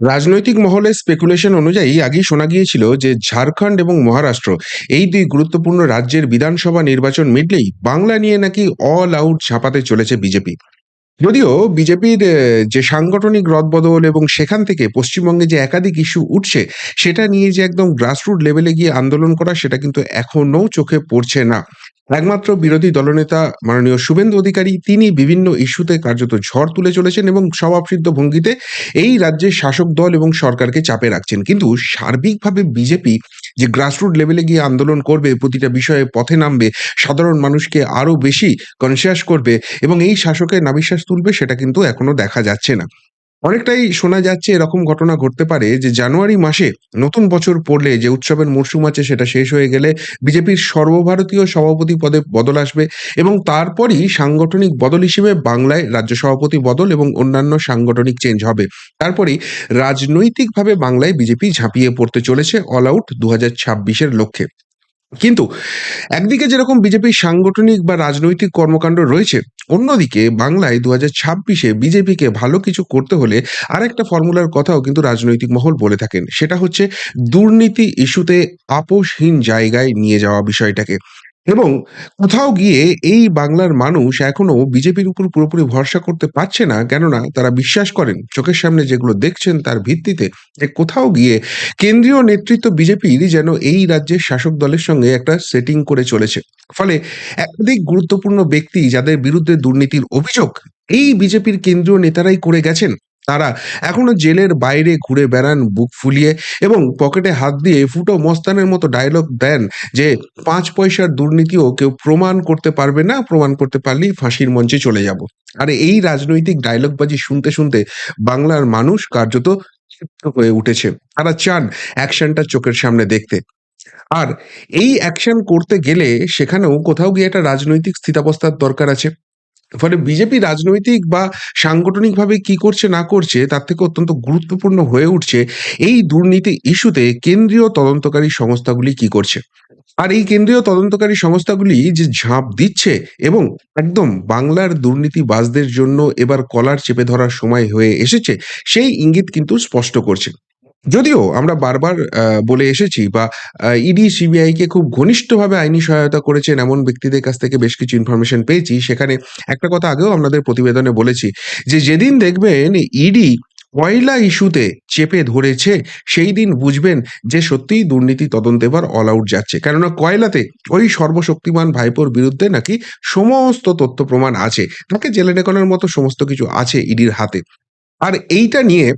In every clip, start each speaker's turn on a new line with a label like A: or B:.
A: রাজনৈতিক মহলে স্পেকুলেশন অনুযায়ী আগেই শোনা গিয়েছিল যে ঝাড়খণ্ড এবং মহারাষ্ট্র এই দুই গুরুত্বপূর্ণ রাজ্যের বিধানসভা নির্বাচন মিটলেই বাংলা নিয়ে নাকি অল আউট ঝাঁপাতে চলেছে বিজেপি যদিও বিজেপির যে সাংগঠনিক রদবদল এবং সেখান থেকে পশ্চিমবঙ্গে যে একাধিক ইস্যু উঠছে, সেটা নিয়ে যে একদম গ্রাসরুট লেভেলে গিয়ে আন্দোলন করা, সেটা কিন্তু এখনও চোখে পড়ছে না। একমাত্র বিরোধী দলনেতা মাননীয় শুভেন্দু অধিকারী, তিনি বিভিন্ন ইস্যুতে কার্যত ঝড় তুলে চলেছেন এবং স্বভাবসিদ্ধ ভঙ্গিতে এই রাজ্যের শাসক দল এবং সরকারকে চাপে রাখছেন। কিন্তু সার্বিকভাবে বিজেপি যে গ্রাসরুট লেভেলে গিয়ে আন্দোলন করবে, প্রতিটা বিষয়ে পথে নামবে, সাধারণ মানুষকে আরও বেশি কনসিয়াস করবে এবং এই শাসকের নাবিশ্বাস তুলবে, সেটা কিন্তু এখনও দেখা যাচ্ছে না। অনেকটাই শোনা যাচ্ছে এরকম ঘটনা ঘটতে পারে যে জানুয়ারি মাসে নতুন বছর পড়লে যে উৎসবের মরশুম আছে সেটা শেষ হয়ে গেলে বিজেপির সর্বভারতীয় সভাপতি পদে বদল আসবে এবং তারপরই সাংগঠনিক বদল হিসেবে বাংলায় রাজ্য সভাপতি বদল এবং অন্যান্য সাংগঠনিক চেঞ্জ হবে। তারপরেই রাজনৈতিকভাবে বাংলায় বিজেপি ঝাঁপিয়ে পড়তে চলেছে অল আউট দু হাজার লক্ষ্যে। কিন্তু একদিকে যেরকম বিজেপির সাংগঠনিক বা রাজনৈতিক কর্মকাণ্ড রয়েছে, অন্যদিকে বাংলায় দু হাজার ছাব্বিশে বিজেপিকে ভালো কিছু করতে হলে আর একটা ফর্মুলার কথাও কিন্তু রাজনৈতিক মহল বলে থাকেন। সেটা হচ্ছে দুর্নীতি ইস্যুতে আপোষহীন জায়গায় নিয়ে যাওয়া বিষয়টাকে। এবং কোথাও গিয়ে এই বাংলার মানুষ এখনও বিজেপির উপর পুরোপুরি ভরসা করতে পারছে না, কেননা তারা বিশ্বাস করেন চোখের সামনে যেগুলো দেখছেন তার ভিত্তিতে যে কোথাও গিয়ে কেন্দ্রীয় নেতৃত্ব বিজেপির যেন এই রাজ্যের শাসক দলের সঙ্গে একটা সেটিং করে চলেছে। ফলে একাধিক গুরুত্বপূর্ণ ব্যক্তি যাদের বিরুদ্ধে দুর্নীতির অভিযোগ, এই বিজেপির কেন্দ্রীয় নেতারাই করে গেছেন। তারা এখনও জেলের বাইরে ঘুরে বেড়ান, বুক ফুলিয়ে এবং পকেটে হাত দিয়ে ফুটো মস্তানের মতো ডায়লগ দেন যে, পাঁচ পয়সার দুর্নীতিও কেউ প্রমাণ করতে পারবে না, প্রমাণ করতে পারলেই ফাঁসির মঞ্চে চলে যাব। আর এই রাজনৈতিক ডায়লগবাজি শুনতে শুনতে বাংলার মানুষ কার্যত ক্ষিপ্ত হয়ে উঠেছে। তারা চান অ্যাকশনটা চোখের সামনে দেখতে। আর এই অ্যাকশন করতে গেলে সেখানেও কোথাও গিয়ে একটা রাজনৈতিক স্থিতাবস্থার দরকার আছে। ফলে বিজেপি রাজনৈতিক বা সাংগঠনিকভাবে কি করছে, না করছে, তার থেকে অত্যন্ত গুরুত্বপূর্ণ হয়ে উঠছে এই দুর্নীতি ইস্যুতে কেন্দ্রীয় তদন্তকারী সংস্থাগুলি কি করছে। আর এই কেন্দ্রীয় তদন্তকারী সংস্থাগুলি যে ঝাঁপ দিচ্ছে এবং একদম বাংলার দুর্নীতিবাজদের জন্য এবার কলার চেপে ধরার সময় হয়ে এসেছে, সেই ইঙ্গিত কিন্তু স্পষ্ট করছে। যদিও আমরা বারবার বলে এসেছি বা ইডি, সিবিআই কে খুব ঘনিষ্ঠভাবে আইনি সহায়তা করেছেন এমন ব্যক্তিদের কাছ থেকে বেশ কিছু ইনফরমেশন পেয়েছি। সেখানে একটা কথা আগেও আপনাদের প্রতিবেদনে বলেছি যে, যেদিন দেখবেন ইডি কয়লা ইস্যুতে চেপে ধরেছে, সেই দিন বুঝবেন যে, সত্যিই দুর্নীতি তদন্ত এবার অল আউট যাচ্ছে। কেননা কয়লাতে ওই সর্বশক্তিমান ভাইপোর বিরুদ্ধে নাকি সমস্ত তথ্য প্রমাণ আছে। তাকে জেলে নেকানোর মতো সমস্ত কিছু আছে ইডির হাতে। আর এইটা নিয়ে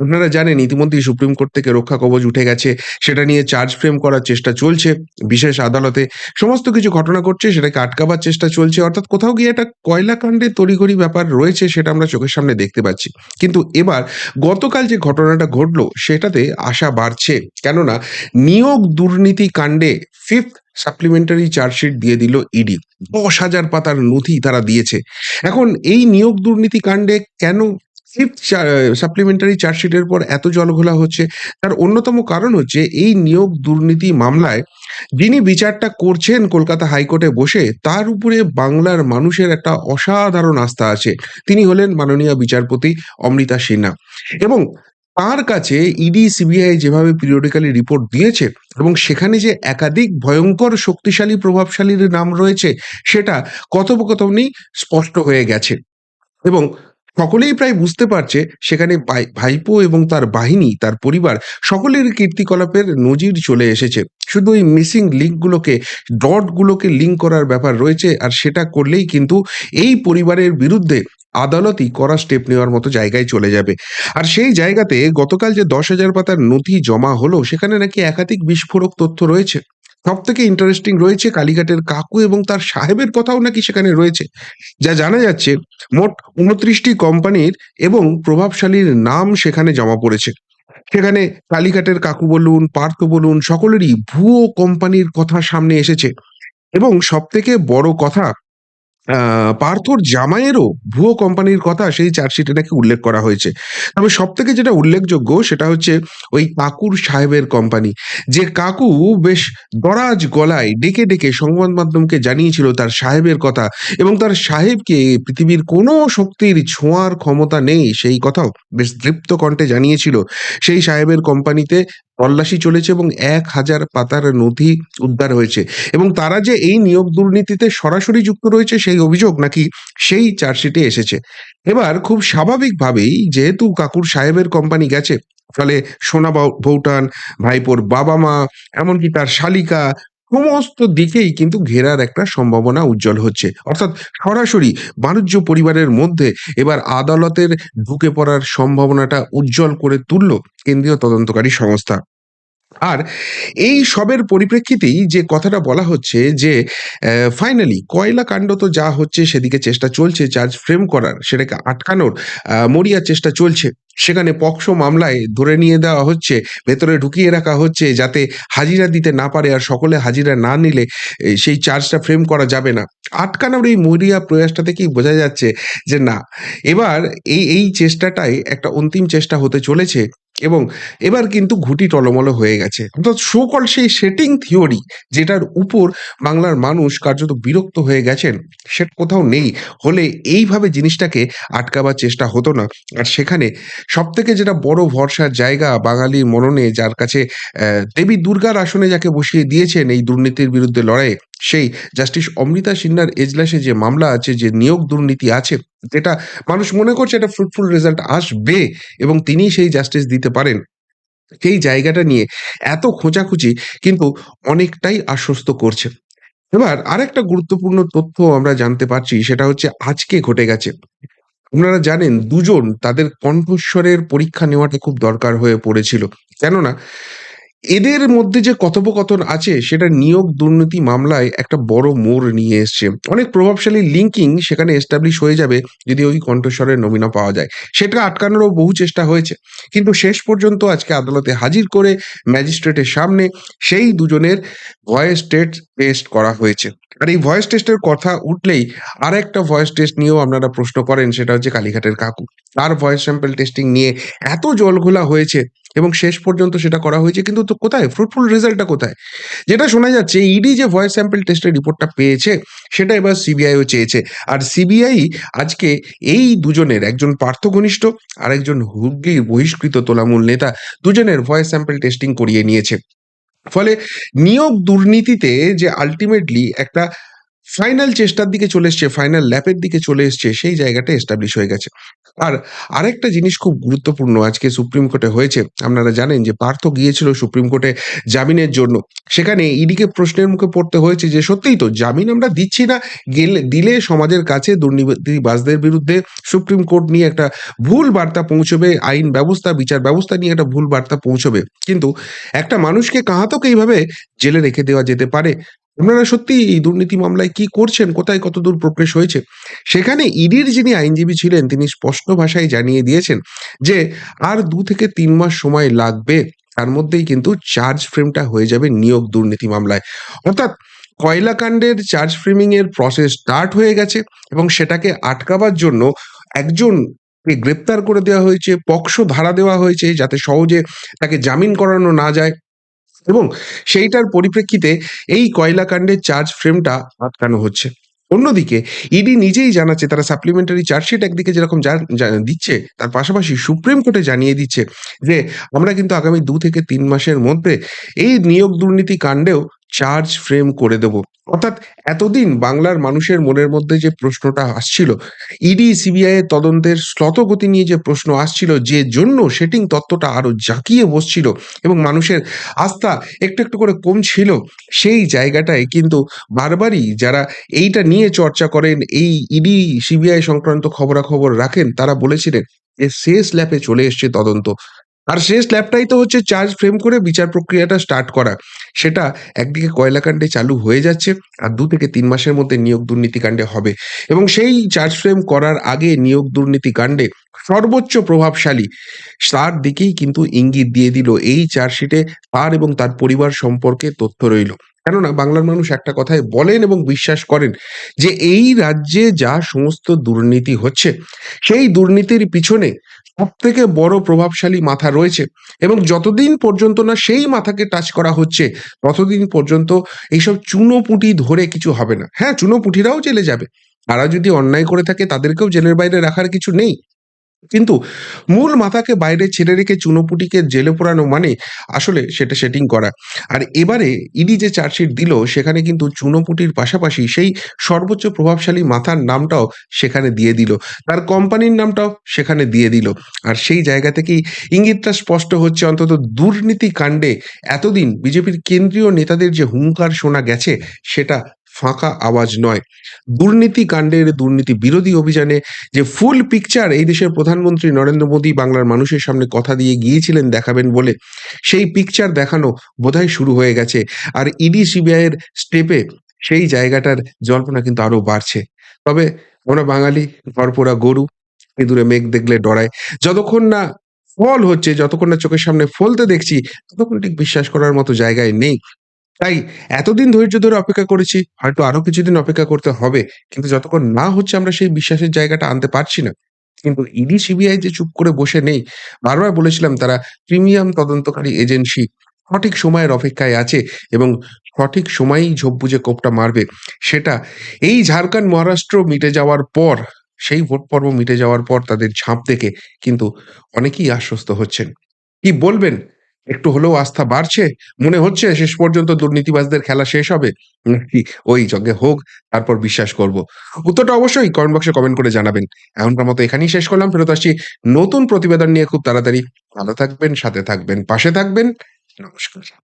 A: আপনারা জানেন, ইতিমধ্যেই সুপ্রিম কোর্ট থেকে রক্ষা কবচ উঠে গেছে। সেটা নিয়ে চার্জ ফ্রেম করার চেষ্টা চলছে। বিশেষ আদালতে সমস্ত কিছু ঘটনা ঘটছে, সেটাকে আটকাবার চেষ্টা চলছে। অর্থাৎ কোথাও গিয়ে একটা কয়লা কাণ্ডে তড়িঘড়ি ব্যাপার রয়েছে সেটা আমরা চোখের সামনে দেখতে পাচ্ছি। কিন্তু এবার গতকাল যে ঘটনাটা ঘটলো, সেটাতে আশা বাড়ছে। কেননা, নিয়োগ দুর্নীতি কাণ্ডে ফিফথ সাপ্লিমেন্টারি চার্জশিট দিয়ে দিল ইডি। দশ হাজার পাতার নথি তারা দিয়েছে। এখন এই নিয়োগ দুর্নীতি কাণ্ডে কেন ফিফথ সাপ্লিমেন্টারি চার্জশিটের পর এত জলঘোলা হচ্ছে। তার অন্যতম কারণ হচ্ছে এই নিয়োগ দুর্নীতি মামলায় যিনি বিচারটা করছেন কলকাতা হাইকোর্টে বসে, তার উপরে বাংলার মানুষের একটা অসাধারণ আস্থা আছে। তিনি হলেন মাননীয় বিচারপতি অমৃতা সিনহা এবং তার কাছে ইডি সিবিআই যেভাবে পিরিয়ডিক্যালি রিপোর্ট দিয়েছে এবং সেখানে যে একাধিক ভয়ঙ্কর শক্তিশালী, প্রভাবশালীর নাম রয়েছে, সেটা কথোপকথনেই স্পষ্ট হয়ে গেছে। এবং সকলেই প্রায় বুঝতে পারছে সেখানে ভাই- ভাইপো এবং তার বাহিনী, তার পরিবার সকলের কীর্তিকলাপের নজির চলে এসেছে। শুধু ওই মিসিং লিঙ্কগুলোকে ডটগুলোকে লিঙ্ক করার ব্যাপার রয়েছে আর সেটা করলেই কিন্তু এই পরিবারের বিরুদ্ধে আদালতই করা স্টেপ নেওয়ার মতো জায়গায় চলে যাবে। আর সেই জায়গাতে গতকাল যে দশ হাজার পাতার নথি জমা হলো, সেখানে নাকি একাধিক বিস্ফোরক তথ্য রয়েছে। সব থেকে ইন্টারেস্টিং রয়েছে কালীঘাটের কাকু এবং তার সাহেবের কথাও নাকি সেখানে রয়েছে, যা জানা যাচ্ছে মোট উনত্রিশটি কোম্পানির এবং প্রভাবশালীর নাম সেখানে জমা পড়েছে। সেখানে কালীঘাটের কাকু বলুন, পার্থ বলুন, সকলেরই ভুয়ো কোম্পানির কথা সামনে এসেছে। এবং সব থেকে বড় কথা পার্থর জামাইয়েরও ভুয়ো কোম্পানির কথা সেই চার্জশিটে নাকি উল্লেখ করা হয়েছে। তবে সবথেকে যেটা উল্লেখযোগ্য সেটা হচ্ছে ওই কাকুর সাহেবের কোম্পানি। যে কাকু বেশ দরাজ গলায় ডেকে, ডেকে সংবাদ মাধ্যমকে জানিয়েছিল তার সাহেবের কথা এবং তার সাহেবকে পৃথিবীর কোনো শক্তির ছোঁয়ার ক্ষমতা নেই সেই কথাও বেশ দৃপ্ত কণ্ঠে জানিয়েছিল। সেই সাহেবের কোম্পানিতে তল্লাশি চলেছে এবং ১,০০০ পাতার নথি উদ্ধার হয়েছে এবং তারা যে এই নিয়োগ দুর্নীতিতে সরাসরি যুক্ত রয়েছে সেই অভিযোগ নাকি সেই চার্জশিটে এসেছে। এবার খুব স্বাভাবিকভাবেই যেহেতু কাকুর সাহেবের কোম্পানি গেছে, ফলে সোনা বউটান, ভাইপোর বাবা-মা, এমনকি তার শালিকা সমস্ত দিকেই কিন্তু ঘেরার একটা সম্ভাবনা উজ্জ্বল হচ্ছে। অর্থাৎ সরাসরি বাণিজ্য পরিবারের মধ্যে এবার আদালতের ঢুকে পড়ার সম্ভাবনাটা উজ্জ্বল করে তুলল কেন্দ্রীয় তদন্তকারী সংস্থা। আর এই সবের পরিপ্রেক্ষিতেই যে কথাটা বলা হচ্ছে যে ফাইনালি কয়লা কাণ্ড তো যা হচ্ছে সেদিকে চেষ্টা চলছে চার্জ ফ্রেম করার, সেটাকে আটকানোর মরিয়া চেষ্টা চলছে। সেখানে পকসো মামলায় ধরে নিয়ে দেওয়া হচ্ছে, ভেতরে ঢুকিয়ে রাখা হচ্ছে যাতে হাজিরা দিতে না পারে আর সকলে হাজিরা না নিলে সেই চার্জটা ফ্রেম করা যাবে না। আটকানোর এই মরিয়া প্রয়াসটা থেকেই বোঝা যাচ্ছে যে না, এবার এই, এই চেষ্টাটাই একটা অন্তিম চেষ্টা হতে চলেছে এবং এবার কিন্তু ঘুটি টলমল হয়ে গেছে। অর্থাৎ সো কল্ড সেই সেটিং থিওরি যেটার উপর বাংলার মানুষ কার্যত বিরক্ত হয়ে গেছেন, সেটা কোথাও নেই। হলে এইভাবে জিনিসটাকে আটকাবার চেষ্টা হতো না। আর সেখানে সবথেকে যেটা বড় ভরসার জায়গা বাঙালির মননে যার কাছে দেবী দুর্গার আসনে যাকে বসিয়ে দিয়েছেন এই দুর্নীতির বিরুদ্ধে লড়াইয়ে, সেই জাস্টিস অমৃতা সিনহার এজলাসে যে মামলা আছে, যে নিয়োগ দুর্নীতি আছে, যেটা মানুষ মনে করছে একটা ফ্রুটফুল রেজাল্ট আসবে এবং তিনিই সেই জাস্টিস দিতে পারেন। সেই জায়গাটা নিয়ে এত খোঁচাখুচি কিন্তু অনেকটাই আশ্বস্ত করছে। এবার আরেকটা গুরুত্বপূর্ণ তথ্য আমরা জানতে পারছি সেটা হচ্ছে আজকে ঘটে গেছে। আপনারা জানেন দুজন তাদের কণ্ঠস্বরের পরীক্ষা নেওয়াটা খুব দরকার হয়ে পড়েছিল। কেননা এদের মধ্যে যে কথোপকথন আছে, সেটা নিয়োগ দুর্নীতি মামলায় একটা বড় মোড় নিয়ে এসছে। অনেক প্রভাবশালী লিঙ্কিং সেখানে এস্টাবলিশ হয়ে যাবে যদি ওই কণ্ঠস্বরের নমুনা পাওয়া যায়। সেটা আটকানোরও বহু চেষ্টা হয়েছে। কিন্তু শেষ পর্যন্ত আজকে আদালতে হাজির করে ম্যাজিস্ট্রেটের সামনে সেই দুজনের ভয়েস টেস্ট টেস্ট করা হয়েছে। আর এই ভয়েস টেস্টের কথা উঠলেই আর একটা ভয়েস টেস্ট নিয়েও আপনারা প্রশ্ন করেন, সেটা হচ্ছে কালীঘাটের কাকু। তার ভয়েস স্যাম্পল টেস্টিং নিয়ে এত জলঘোলা হয়েছে এবং শেষ পর্যন্ত সেটা করা হয়েছে কিন্তু তো কোথায়? ফ্রুটফুল রেজাল্টটা কোথায়? যেটা শোনা যাচ্ছে ইডি যে ভয়েস স্যাম্পল টেস্টের রিপোর্টটা পেয়েছে, সেটা এবার সিবিআইও চেয়েছে। আর সিবিআই আজকে এই দুজনের, একজন পার্থ ঘনিষ্ঠ আরেকজন হুগলির বহিষ্কৃত তোলামূল নেতা, দুজনের ভয়েস স্যাম্পল টেস্টিং করিয়ে নিয়েছে। ফলে নিয়োগ দুর্নীতিতে যে আলটিমেটলি একটা ফাইনাল চেষ্টার দিকে চলে এসছে, ফাইনাল ল্যাপের দিকে চলে এসছে সেই জায়গাটা এস্টাবলিশ হয়ে গেছে। আর আরেকটা জিনিস খুব গুরুত্বপূর্ণ আজকে সুপ্রিম কোর্টে হয়েছে। আপনারা জানেন যে পার্থ গিয়েছিল সুপ্রিম কোর্টে জামিনের জন্য। সেখানে ইডিকে প্রশ্নের মুখে পড়তে হয়েছে যে সত্যিই তো জামিন আমরা দিচ্ছি না, গেলে দিলে সমাজের কাছে দুর্নীতিবাজদের বিরুদ্ধে সুপ্রিম কোর্ট নিয়ে একটা ভুল বার্তা পৌঁছবে, আইন ব্যবস্থা, বিচার ব্যবস্থা নিয়ে একটা ভুল বার্তা পৌঁছবে। কিন্তু একটা মানুষকে কাহাতক এইভাবে জেলে রেখে দেওয়া যেতে পারে? আপনারা সত্যিই এই দুর্নীতি মামলায় কি করছেন? কোথায় কতদূর প্রোগ্রেস হয়েছে? সেখানে ইডির যিনি আইনজীবী ছিলেন তিনি স্পষ্ট ভাষায় জানিয়ে দিয়েছেন যে আর দু থেকে তিন মাস সময় লাগবে। তার মধ্যেই কিন্তু চার্জ ফ্রেমটা হয়ে যাবে নিয়োগ দুর্নীতি মামলায়। অর্থাৎ কয়লা কাণ্ডের চার্জ ফ্রেমিং এর প্রসেস স্টার্ট হয়ে গেছে এবং সেটাকে আটকাবার জন্য একজনকে গ্রেপ্তার করে দেওয়া হয়েছে, পকসো ধারা দেওয়া হয়েছে যাতে সহজে তাকে জামিন করানো না যায় এবং সেইটার পরিপ্রেক্ষিতে এই কয়লাকাণ্ডের চার্জ ফ্রেমটা আটকানো হচ্ছে। অন্যদিকে ইডি নিজেই জানাচ্ছে, তারা সাপ্লিমেন্টারি চার্জশিট একদিকে যেরকম দিচ্ছে, তার পাশাপাশি সুপ্রিম কোর্টে জানিয়ে দিচ্ছে যে, আমরা কিন্তু আগামী দু থেকে তিন মাসের মধ্যে এই নিয়োগ দুর্নীতি কাণ্ডেও চার্জ ফ্রেম করে দেব। অর্থাৎ এতদিন বাংলার মানুষের মনের মধ্যে যে প্রশ্নটা আসছিল, ইডি সিবিআই এর তদন্তের শ্লথগতি নিয়ে যে প্রশ্ন আসছিল যে জন্য সেটিং তত্ত্বটা আরও জাঁকিয়ে বসছিল এবং মানুষের আস্থা একটু, একটু করে কমছিল, সেই জায়গাটায় কিন্তু বারবারই যারা এইটা নিয়ে চর্চা করেন, এই ইডি সিবিআই সংক্রান্ত খবরাখবর রাখেন তারা বলেছিলেন যে শেষ ল্যাপে চলে এসছে তদন্ত। আর শেষ ল্যাপটাই তো হচ্ছে চার্জ ফ্রেম করে বিচার প্রক্রিয়াটা স্টার্ট করা। সেটা একদিকে কয়লাকাণ্ডে চালু হয়ে যাচ্ছে, আর দু থেকে তিন মাসের মধ্যে নিয়োগ দুর্নীতি কাণ্ডে হবে এবং সেই চার্জ ফ্রেম করার আগে নিয়োগ দুর্নীতি কাণ্ডে সর্বোচ্চ প্রভাবশালী তার দিকেই কিন্তু ইঙ্গিত দিয়ে দিল এই চার্জশিটে তার এবং তার পরিবার সম্পর্কে তথ্য রইল। কেননা বাংলার মানুষ একটা কথায় বলেন এবং বিশ্বাস করেন যে এই রাজ্যে যা সমস্ত দুর্নীতি হচ্ছে, সেই দুর্নীতির পিছনে সবথেকে বড় প্রভাবশালী মাথা রয়েছে এবং যতদিন পর্যন্ত না সেই মাথাকে টাচ করা হচ্ছে, ততদিন পর্যন্ত এইসব চুনোপুঁটি ধরে কিছু হবে না। হ্যাঁ চুনোপুটিরাও জেলে যাবে। তারা যদি অন্যায় করে থাকে, তাদেরকেও জেলের বাইরে রাখার কিছু নেই। কিন্তু মূল মাথাকে বাইরে ছেড়ে রেখে চুনোপুটিকে জেলে পোড়ানো মানে আসলে সেটা সেটিং করা। আর এবারে ইডি যে চার্জশিট দিল, সেখানে কিন্তু চুনোপুটির পাশাপাশি সেই সর্বোচ্চ প্রভাবশালী মাথার নামটাও সেখানে দিয়ে দিল। তার কোম্পানির নামটাও সেখানে দিয়ে দিল। আর সেই জায়গা থেকেই ইঙ্গিতটা স্পষ্ট হচ্ছে অন্তত দুর্নীতি কাণ্ডে। এতদিন বিজেপির কেন্দ্রীয় নেতাদের যে হুঙ্কার শোনা গেছে, সেটা ফাঁকা আওয়াজ নয়। দুর্নীতি কাণ্ডের দুর্নীতি বিরোধী অভিযানে যে ফুল পিকচার এই দেশের প্রধানমন্ত্রী নরেন্দ্র মোদী বাংলার মানুষের সামনে কথা দিয়ে গিয়েছিলেন দেখাবেন বলে, সেই পিকচার দেখানো বোধহয় শুরু হয়ে গেছে। আর ইডি, সিবিআই এর স্টেপে সেই জায়গাটার জল্পনা কিন্তু আরও বাড়ছে। তবে আমরা বাঙালি, ঘরপোড়া, গরু, ইঁদুরে, মেঘ দেখলে ডরায়। যতক্ষণ না ফল হচ্ছে, যতক্ষণ না চোখের সামনে ফলতে দেখছি, ততক্ষণ ঠিক বিশ্বাস করার মতো জায়গায় নেই। তাই এতদিন ধৈর্য ধরে অপেক্ষা করেছি, হয়তো আরও কিছুদিন অপেক্ষা করতে হবে। কিন্তু যতক্ষণ না হচ্ছে আমরা সেই বিশ্বাসের জায়গাটা আনতে পারছি না। কিন্তু ইডি, সিবিআই যে চুপ করে বসে নেই, বারবার বলেছিলাম তারা প্রিমিয়াম তদন্তকারী এজেন্সি সঠিক সময়ের অপেক্ষায় আছে এবং সঠিক সময়েই ঝোপ কোপটা মারবে। সেটা এই ঝাড়খণ্ড, মহারাষ্ট্র মিটে যাওয়ার পর, সেই ভোট পর্ব মিটে যাওয়ার পর তাদের ঝাঁপ দেখে কিন্তু অনেকেই আশ্বস্ত হচ্ছেন। কি বলবেন? একটু হলেও আস্থা বাড়ছে, মনে হচ্ছে শেষ পর্যন্ত দুর্নীতিবাজদের খেলা শেষ হবে, নাকি ওই যজ্ঞে হোক, তারপর বিশ্বাস করব। উত্তরটা অবশ্যই কমেন্ট বক্সে কমেন্ট করে জানাবেন। এমনকার মতো এখানেই শেষ করলাম, ফেরত আসছি নতুন প্রতিবেদন নিয়ে খুব তাড়াতাড়ি। ভালো থাকবেন, সাথে থাকবেন, পাশে থাকবেন, নমস্কার।